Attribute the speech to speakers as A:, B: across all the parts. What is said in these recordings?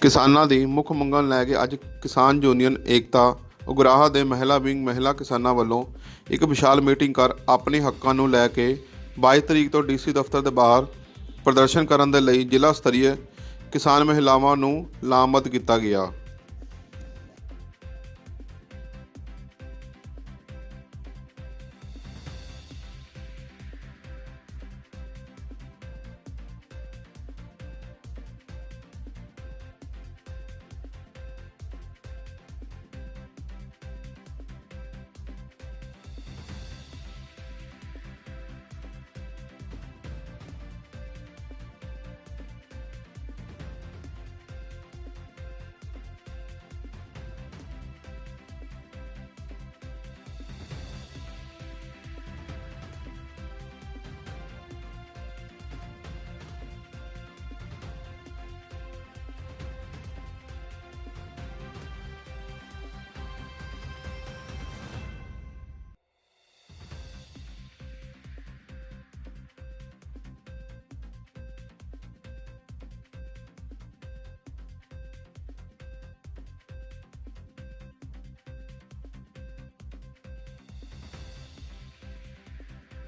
A: ਕਿਸਾਨਾਂ ਦੀ ਮੁੱਖ ਮੰਗਾਂ ਨੂੰ ਲੈ ਕੇ ਅੱਜ ਕਿਸਾਨ ਯੂਨੀਅਨ ਏਕਤਾ, ਉਗਰਾਹਾ ਦੇ ਮਹਿਲਾ ਵਿੰਗ ਮਹਿਲਾ ਕਿਸਾਨਾਂ ਵੱਲੋਂ ਇੱਕ ਵਿਸ਼ਾਲ ਮੀਟਿੰਗ ਕਰ ਆਪਣੇ ਹੱਕਾਂ ਨੂੰ ਲੈ ਕੇ 22 ਤਰੀਕ ਤੋਂ ਡੀਸੀ ਦਫ਼ਤਰ ਦੇ ਬਾਹਰ ਪ੍ਰਦਰਸ਼ਨ ਕਰਨ ਦੇ ਲਈ ਜ਼ਿਲ੍ਹਾ ਸਤਰੀय ਕਿਸਾਨ ਮਹਿਲਾਵਾਂ ਨੂੰ ਲਾਮਬੱਧ ਕੀਤਾ ਗਿਆ।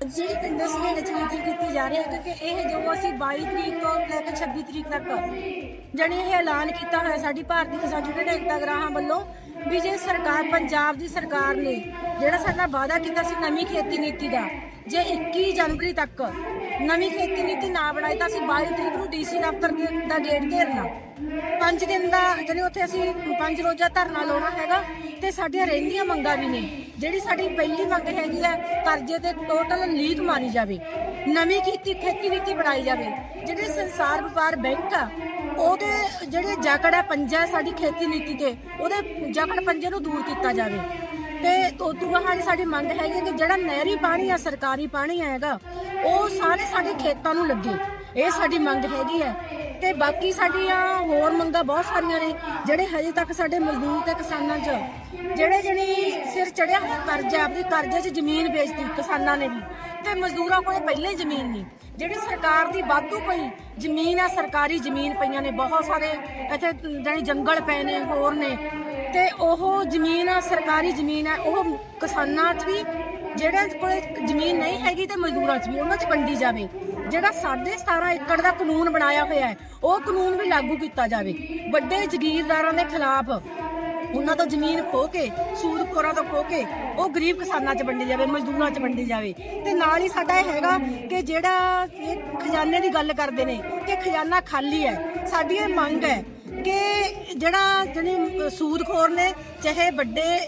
B: ਜਿਹੜੀ ਪਿੰਡਾਂ ਸਮੇਤ ਚ ਮੀਟਿੰਗ ਕੀਤੀ ਜਾ ਰਹੀ ਹੈ, ਕਿਉਂਕਿ ਇਹ ਜੋ ਅਸੀਂ 22 ਤਰੀਕ ਤੋਂ ਲੈ ਕੇ 26 ਤਰੀਕ ਤੱਕ ਜਾਣੀ ਇਹ ਐਲਾਨ ਕੀਤਾ ਹੋਇਆ ਸਾਡੀ ਭਾਰਤੀ ਕਿਸਾਨ ਯੂਨੀਅਨ ਏਕਤਾ ਗ੍ਰਾਹਾਂ ਵੱਲੋਂ ਵੀ ਜੇ ਸਰਕਾਰ, ਪੰਜਾਬ ਦੀ ਸਰਕਾਰ ਨੇ ਜਿਹੜਾ ਸਾਡਾ ਵਾਅਦਾ ਕੀਤਾ ਸੀ ਨਵੀਂ ਖੇਤੀ ਨੀਤੀ ਦਾ, ਜੇ 21 ਜਨਵਰੀ ਤੱਕ ਨਵੀਂ ਖੇਤੀ ਨੀਤੀ ਨਾ ਬਣਾਈ ਤਾਂ ਅਸੀਂ 22 ਤਰੀਕ ਨੂੰ ਡੀਸੀ ਦਫ਼ਤਰ ਦੇ- ਦਾ ਗੇਟ ਘੇਰਨਾ। ਪੰਜ ਦਿਨ ਦਾ ਜਿਹੜੇ ਉੱਥੇ ਅਸੀਂ ਪੰਜ ਰੋਜ਼ਾ ਧਰਨਾ ਲਾਉਣਾ ਹੈਗਾ ਤੇ ਸਾਡੀਆਂ ਰਹਿੰਦੀਆਂ ਮੰਗਾਂ ਵੀ ਨੇ। ਜਿਹੜੀ ਸਾਡੀ ਪਹਿਲੀ ਮੰਗ ਹੈਗੀ ਆ, ਕਰਜ਼ੇ ਤੇ ਟੋਟਲ ਲੀਕ ਮਾਰੀ ਜਾਵੇ। ਨਵੀਂ ਖੇਤੀ ਖੇਤੀ ਨੀਤੀ ਬਣਾਈ ਜਾਵੇ। ਜਿਹੜੇ ਸੰਸਾਰ ਵਪਾਰ ਬੈਂਕ ਆ, ਉਹਦੇ ਜਿਹੜੇ ਜਕੜ ਹੈ ਪੰਜਾ ਸਾਡੀ ਖੇਤੀ ਨੀਤੀ ਤੇ, ਉਹਦੇ ਜਕੜ ਪੰਜੇ ਨੂੰ ਦੂਰ ਕੀਤਾ ਜਾਵੇ। ਤੇ ਤੋਂ ਤੋਂ ਬਾਅਦ ਸਾਡੀ ਮੰਗ ਹੈਗੀ ਹੈ ਕਿ ਜਿਹੜਾ ਨਹਿਰੀ ਪਾਣੀ ਆ, ਸਰਕਾਰੀ ਪਾਣੀ ਹੈਗਾ, ਉਹ ਸਾਰੇ ਸਾਡੇ ਖੇਤਾਂ ਨੂੰ ਲੱਗੇ। ਇਹ ਸਾਡੀ ਮੰਗ ਹੈਗੀ ਹੈ। ਤੇ ਬਾਕੀ ਸਾਡੀਆਂ ਹੋਰ ਮੰਗਾਂ ਬਹੁਤ ਸਾਰੀਆਂ ਨੇ, ਜਿਹੜੇ ਹਜੇ ਤੱਕ ਸਾਡੇ ਮਜ਼ਦੂਰ ਤੇ ਕਿਸਾਨਾਂ 'ਚ, ਜਿਹੜੇ ਜਿਹੜੀ ਚੜਿਆ ਹੋਇਆ ਕਰਜ਼ਾ ਆਪਣੀ ਕਰਜ਼ੇ 'ਚ ਜ਼ਮੀਨ ਵੇਚਦੀ ਕਿਸਾਨਾਂ ਨੇ ਵੀ। ਤੇ ਮਜ਼ਦੂਰਾਂ ਕੋਲੇ ਪਹਿਲਾਂ ਹੀ ਜ਼ਮੀਨ ਨਹੀਂ। ਜਿਹੜੀ ਸਰਕਾਰ ਦੀ ਵਾਧੂ ਪਈ ਜ਼ਮੀਨ ਆ, ਸਰਕਾਰੀ ਜ਼ਮੀਨ ਪਈਆਂ ਨੇ, ਬਹੁਤ ਸਾਰੇ ਇੱਥੇ ਜਾਣੀ ਜੰਗਲ ਪਏ ਨੇ, ਹੋਰ ਨੇ। ਤੇ ਉਹ ਜ਼ਮੀਨ ਆ, ਸਰਕਾਰੀ ਜ਼ਮੀਨ ਆ, ਉਹ ਕਿਸਾਨਾਂ 'ਚ ਵੀ, ਜਿਹੜੇ ਕੋਲੇ ਜ਼ਮੀਨ ਨਹੀਂ ਹੈਗੀ ਤੇ ਮਜ਼ਦੂਰਾਂ 'ਚ ਵੀ, ਉਹਨਾਂ 'ਚ ਵੰਡੀ ਜਾਵੇ। ਜਿਹੜਾ ਸਾਢੇ 17 ਏਕੜ ਦਾ ਕਾਨੂੰਨ ਬਣਾਇਆ ਹੋਇਆ ਹੈ, ਉਹ ਕਾਨੂੰਨ ਵੀ ਲਾਗੂ ਕੀਤਾ ਜਾਵੇ। ਵੱਡੇ ਜ਼ਗੀਰਦਾਰਾਂ ਦੇ ਖਿਲਾਫ ਉਹਨਾਂ ਤੋਂ ਜ਼ਮੀਨ ਖੋ ਕੇ ਸੂਦਖੋਰਾਂ ਤੋਂ ਖੋ ਕੇ ਉਹ ਗਰੀਬ ਕਿਸਾਨਾਂ 'ਚ ਵੰਡੀ ਜਾਵੇ, ਮਜ਼ਦੂਰਾਂ 'ਚ ਵੰਡੀ ਜਾਵੇ। ਤੇ ਨਾਲ ਹੀ ਸਾਡਾ ਇਹ ਹੈਗਾ ਕਿ ਜਿਹੜਾ ਇਹ ਖਜ਼ਾਨੇ ਦੀ ਗੱਲ ਕਰਦੇ ਨੇ ਕਿ ਖਜ਼ਾਨਾ ਖਾਲੀ ਹੈ। ਸਾਡੀ ਇਹ ਮੰਗ ਹੈ ਕਿ ਜਿਹੜਾ ਜਿਹੜੀ ਸੂਦਖੋਰ ਨੇ, ਚਾਹੇ ਵੱਡੇ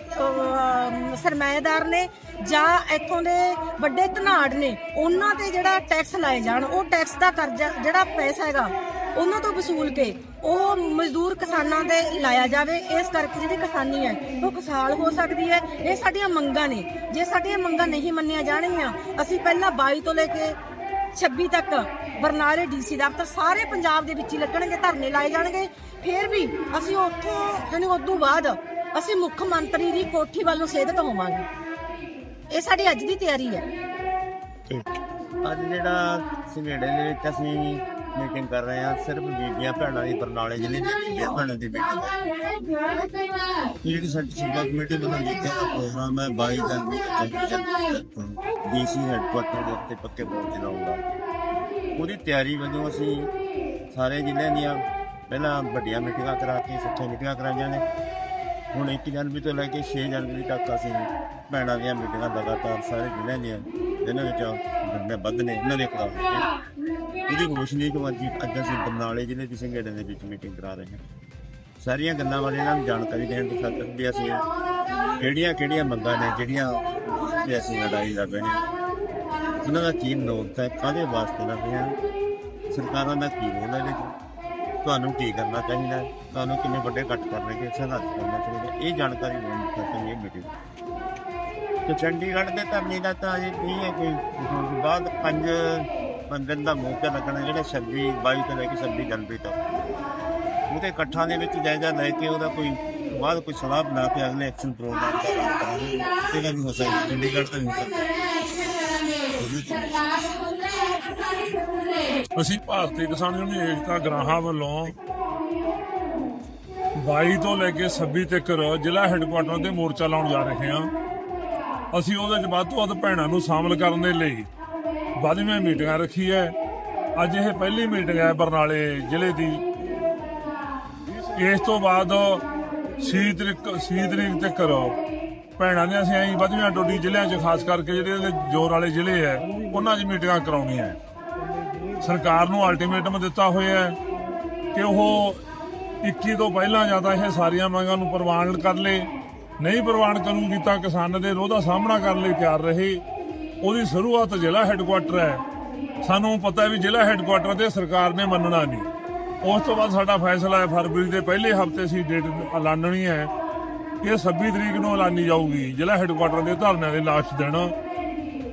B: ਸਰਮਾਏਦਾਰ ਨੇ ਜਾਂ ਇੱਥੋਂ ਦੇ ਵੱਡੇ ਧਨਾੜ ਨੇ, ਉਹਨਾਂ ਤੇ ਜਿਹੜਾ ਟੈਕਸ ਲਾਏ ਜਾਣ, ਉਹ ਟੈਕਸ ਦਾ ਕਰਜ਼ਾ, ਜਿਹੜਾ ਪੈਸਾ ਹੈਗਾ, ਉਹਨਾਂ ਤੋਂ ਵਸੂਲ ਕੇ ਉਹ ਮਜ਼ਦੂਰ ਕਿਸਾਨਾਂ ਤੇ ਲਾਇਆ ਜਾਵੇ ਇਸ ਕਰਕੇ ਜਿਹੜੀ ਕਿਸਾਨੀ ਹੈ ਉਹ ਖੁਸ਼ਹਾਲ ਹੋ ਸਕਦੀ ਹੈ। ਇਹ ਸਾਡੀਆਂ ਮੰਗਾਂ ਨੇ। ਜੇ ਸਾਡੀਆਂ ਮੰਗਾਂ ਨਹੀਂ ਮੰਨੀਆਂ ਜਾਣਗੀਆਂ ਅਸੀਂ ਪਹਿਲਾਂ 22 ਤੋਂ ਲੈ ਕੇ 26 ਤੱਕ ਬਰਨਾਲੇ ਡੀਸੀ ਦਫ਼ਤਰ ਸਾਰੇ ਪੰਜਾਬ ਦੇ ਵਿੱਚ ਹੀ ਲੱਗਣਗੇ ਧਰਨੇ ਲਾਏ ਜਾਣਗੇ। ਫਿਰ ਵੀ ਅਸੀਂ ਉੱਥੋਂ ਯਾਨੀ ਉਦੋਂ ਬਾਅਦ ਅਸੀਂ ਮੁੱਖ ਮੰਤਰੀ ਦੀ ਕੋਠੀ ਵੱਲੋਂ ਸੇਧਤ ਹੋਵਾਂਗੇ। ਇਹ ਸਾਡੀ ਅੱਜ ਦੀ ਤਿਆਰੀ ਹੈ।
C: ਅੱਜ ਜਿਹੜਾ ਸੰਘੇੜੇ ਦੇ ਵਿੱਚ ਅਸੀਂ ਮੀਟਿੰਗ ਕਰ ਰਹੇ ਹਾਂ। ਸਿਰਫ ਬੀਬੀਆਂ, ਭੈਣਾਂ ਦੀ ਬਰਨਾਲੇ ਜ਼ਿਲ੍ਹੇ ਦੀ ਬੀਬੀਆਂ ਭੈਣਾਂ ਦੀ ਮੀਟਿੰਗ ਇਹ ਜਿਹੜੀ ਸਾਡੀ ਸੂਬਾ ਕਮੇਟੀ ਵੱਲੋਂ ਲਿਖਿਆ ਦਾ ਪ੍ਰੋਗਰਾਮ ਹੈ 22 ਜਨਵਰੀ ਤੱਕ ਡੀਸੀ ਹੈੱਡਕੁਆਰਟਰ ਦੇ ਉੱਤੇ ਪੱਕੇ ਬੋਰਡ ਚਲਾਉਣ ਉਹਦੀ ਤਿਆਰੀ ਵਜੋਂ ਅਸੀਂ ਸਾਰੇ ਜ਼ਿਲ੍ਹਿਆਂ ਦੀਆਂ ਪਹਿਲਾਂ ਵੱਡੀਆਂ ਮੀਟਿੰਗਾਂ ਕਰਾ ਕੇ ਸੱਚੇ ਮੀਟਿੰਗਾਂ ਕਰਾਈਆਂ ਨੇ। ਹੁਣ 1 ਜਨਵਰੀ ਤੋਂ ਲੈ ਕੇ 6 ਜਨਵਰੀ ਤੱਕ ਅਸੀਂ ਭੈਣਾਂ ਦੀਆਂ ਮੀਟਿੰਗਾਂ ਲਗਾਤਾਰ ਸਾਰੇ ਜ਼ਿਲ੍ਹਿਆਂ ਦੀਆਂ, ਜਿਨ੍ਹਾਂ ਵਿੱਚ ਬੰਦੇ ਵੱਧ ਨੇ, ਇਹਨਾਂ ਦੇ ਕਰਾ ਇਹਦੀ ਰੋਸ਼ਨੀ ਤੋਂ ਅੱਜ ਅੱਜ ਅਸੀਂ ਬਰਨਾਲੇ ਜ਼ਿਲ੍ਹੇ ਦੇ ਸੰਘੇੜੇ ਦੇ ਵਿੱਚ ਮੀਟਿੰਗ ਕਰਾ ਰਹੇ ਹਾਂ। ਸਾਰੀਆਂ ਗੱਲਾਂ ਬਾਰੇ ਇਹਨਾਂ ਨੂੰ ਜਾਣਕਾਰੀ ਦੇਣ ਦੀ ਖਾਤਰ ਵੀ ਅਸੀਂ ਕਿਹੜੀਆਂ ਕਿਹੜੀਆਂ ਮੰਗਾਂ ਨੇ, ਜਿਹੜੀਆਂ ਕਿ ਅਸੀਂ ਲੜਾਈ ਲੜ ਰਹੇ ਹਾਂ। ਉਹਨਾਂ ਦਾ ਕੀ ਨੋਟ ਹੈ, ਕਾਹਦੇ ਵਾਸਤੇ ਲੜ ਰਹੇ ਹਾਂ? ਸਰਕਾਰਾਂ ਦਾ ਕੀ ਰੋਲ ਹੈ ਇਹਦੇ 'ਚ? ਤੁਹਾਨੂੰ ਕੀ ਕਰਨਾ ਚਾਹੀਦਾ ਹੈ? ਤੁਹਾਨੂੰ ਕਿੰਨੇ ਵੱਡੇ ਕੱਟ ਕਰਨੇ ਕਿ ਸੰਘਰਸ਼ ਕਰਨਾ ਚਾਹੀਦਾ ਇਹ ਜਾਣਕਾਰੀ ਦੇਣ ਖਾਤਰ ਇਹ ਮੀਟਿੰਗ ਤੇ ਚੰਡੀਗੜ੍ਹ ਦੇ ਧਰਨੇ ਦਾ ਤਾਂ ਅਜੇ ਨਹੀਂ ਹੈ ਕੋਈ। ਬਾਅਦ ਪੰਜ ਪੰਦਰਾਂ ਦਾ ਮੌਕਾ ਲੱਗਣਾ ਜਿਹੜਾ 26 22 ਤੋਂ ਲੈ ਕੇ 26 ਜਨਵਰੀ ਤੱਕ ਉਹਦੇ ਇਕੱਠਾਂ ਦੇ ਵਿੱਚ ਜਾਇਜ਼ਾ ਲੈ ਕੇ ਉਹਦਾ ਕੋਈ ਬਾਅਦ ਕੋਈ ਸਲਾਹ ਬਣਾ ਕੇ ਅਗਲੇ ਐਕਸ਼ਨ ਪ੍ਰੋਗਰਾਮ ਦਾ ਐਲਾਨ ਕਰਾਂਗੇ। ਇਹਦਾ ਵੀ ਹੋ ਸਕਦਾ, ਚੰਡੀਗੜ੍ਹ ਤੋਂ ਹੋ ਸਕਦਾ।
D: ਅਸੀਂ ਭਾਰਤੀ ਕਿਸਾਨ ਯੂਨੀਅਨ ਏਕਤਾ ਗ੍ਰਾਹਾਂ ਵੱਲੋਂ 22 ਤੋਂ ਲੈ ਕੇ 26 ਤੱਕ ਜ਼ਿਲ੍ਹਾ ਹੈੱਡਕੁਆਟਰ ਤੇ ਮੋਰਚਾ ਲਾਉਣ ਜਾ ਰਹੇ ਹਾਂ। ਅਸੀਂ ਉਹਦੇ 'ਚ ਵੱਧ ਤੋਂ ਵੱਧ ਭੈਣਾਂ ਨੂੰ ਸ਼ਾਮਲ ਕਰਨ ਦੇ ਲਈ ਵੱਧਵੀਂ ਮੀਟਿੰਗਾਂ ਰੱਖੀ ਹੈ ਅੱਜ ਇਹ ਪਹਿਲੀ ਮੀਟਿੰਗ ਹੈ ਬਰਨਾਲੇ ਜ਼ਿਲ੍ਹੇ ਦੀ। ਇਸ ਤੋਂ ਬਾਅਦ 6 ਤਰੀਕ 6 ਤਰੀਕ ਤੱਕ ਭੈਣਾਂ ਨੇ ਅਸੀਂ ਐਂ ਵੱਧਵੀਆਂ ਟੋਡੀ ਜ਼ਿਲ੍ਹਿਆਂ 'ਚ, ਖਾਸ ਕਰਕੇ ਜਿਹੜੇ ਇਹਦੇ ਜ਼ੋਰ ਵਾਲੇ ਜ਼ਿਲ੍ਹੇ ਹੈ, ਉਹਨਾਂ 'ਚ ਮੀਟਿੰਗਾਂ ਕਰਾਉਣੀਆਂ ਸਰਕਾਰ ਨੂੰ ਅਲਟੀਮੇਟਮ ਦਿੱਤਾ ਹੋਇਆ ਹੈ ਕਿ ਉਹ 21 ਤੋਂ ਪਹਿਲਾਂ ਜਾਂ ਤਾਂ ਇਹ ਸਾਰੀਆਂ ਮੰਗਾਂ ਨੂੰ ਪ੍ਰਵਾਨ ਕਰ ਲੇ। ਨਹੀਂ ਪ੍ਰਵਾਨ ਕਰੂਗੀ ਤਾਂ ਕਿਸਾਨਾਂ ਦੇ ਰੋਹ ਦਾ ਸਾਹਮਣਾ ਕਰਨ ਲਈ ਤਿਆਰ ਰਹੇ। ਉਹਦੀ ਸ਼ੁਰੂਆਤ ਜ਼ਿਲ੍ਹਾ ਹੈੱਡਕੁਆਟਰ ਹੈ। ਸਾਨੂੰ ਪਤਾ ਹੈ ਵੀ ਜ਼ਿਲ੍ਹਾ ਹੈੱਡਕੁਆਟਰ ਤੇ ਸਰਕਾਰ ਨੇ ਮੰਨਣਾ ਨਹੀਂ। ਉਸ ਤੋਂ ਬਾਅਦ ਸਾਡਾ ਫੈਸਲਾ ਹੈ, ਫਰਵਰੀ ਦੇ ਪਹਿਲੇ ਹਫ਼ਤੇ ਸੀ ਡੇਟ ਐਲਾਨਣੀ ਹੈ। ਇਹ 26 ਤਰੀਕ ਨੂੰ ਐਲਾਨੀ ਜਾਊਗੀ, ਜ਼ਿਲ੍ਹਾ ਹੈੱਡਕੁਆਟਰ ਦੇ ਧਰਨਿਆਂ ਦੇ ਲਾਸਟ ਦਿਨ।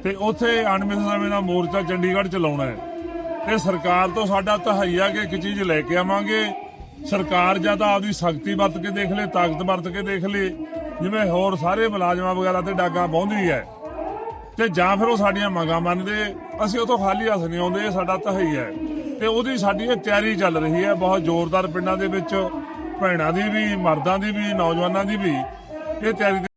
D: ਤੇ ਉੱਥੇ ਅਣਮਿੱਥੇ ਸਮੇਂ ਦਾ ਮੋਰਚਾ ਚੰਡੀਗੜ੍ਹ ਚਲਾਉਣਾ ਹੈ। ਤੇ ਸਰਕਾਰ ਤੋਂ ਸਾਡਾ ਤਹਈਆ ਕਿ ਇੱਕ ਚੀਜ਼ ਲੈ ਕੇ ਆਵਾਂਗੇ। ਸਰਕਾਰ ਜਾਂ ਤਾਂ ਆਪਦੀ ਸ਼ਕਤੀ ਵਰਤ ਕੇ ਦੇਖ ਲੇ, ਤਾਕਤ ਵਰਤ ਕੇ ਦੇਖ ਲੇ। ਜਿਵੇਂ ਹੋਰ ਸਾਰੇ ਮੁਲਾਜ਼ਮਾਂ ਵਗੈਰਾ ਤੇ ਡਾਗਾ ਪਾਉਂਦੀ ਹੈ। ਤੇ ਜਾਂ ਫਿਰ ਉਹ ਸਾਡੀਆਂ ਮੰਗਾਂ ਮੰਨਦੇ, ਅਸੀਂ ਉਹ ਤੋਂ ਖਾਲੀ ਹੱਥ ਨਹੀਂ ਆਉਂਦੇ, ਇਹ ਸਾਡਾ ਤਹਈਆ ਹੈ। ਤੇ ਉਹਦੀ ਸਾਡੀ ਇਹ ਤਿਆਰੀ ਚੱਲ ਰਹੀ ਹੈ, ਬਹੁਤ ਜ਼ੋਰਦਾਰ ਪਿੰਡਾਂ ਦੇ ਵਿੱਚ, ਭੈਣਾਂ ਦੀ ਵੀ, ਮਰਦਾਂ ਦੀ ਵੀ, ਨੌਜਵਾਨਾਂ ਦੀ ਵੀ, ਇਹ ਤਿਆਰੀ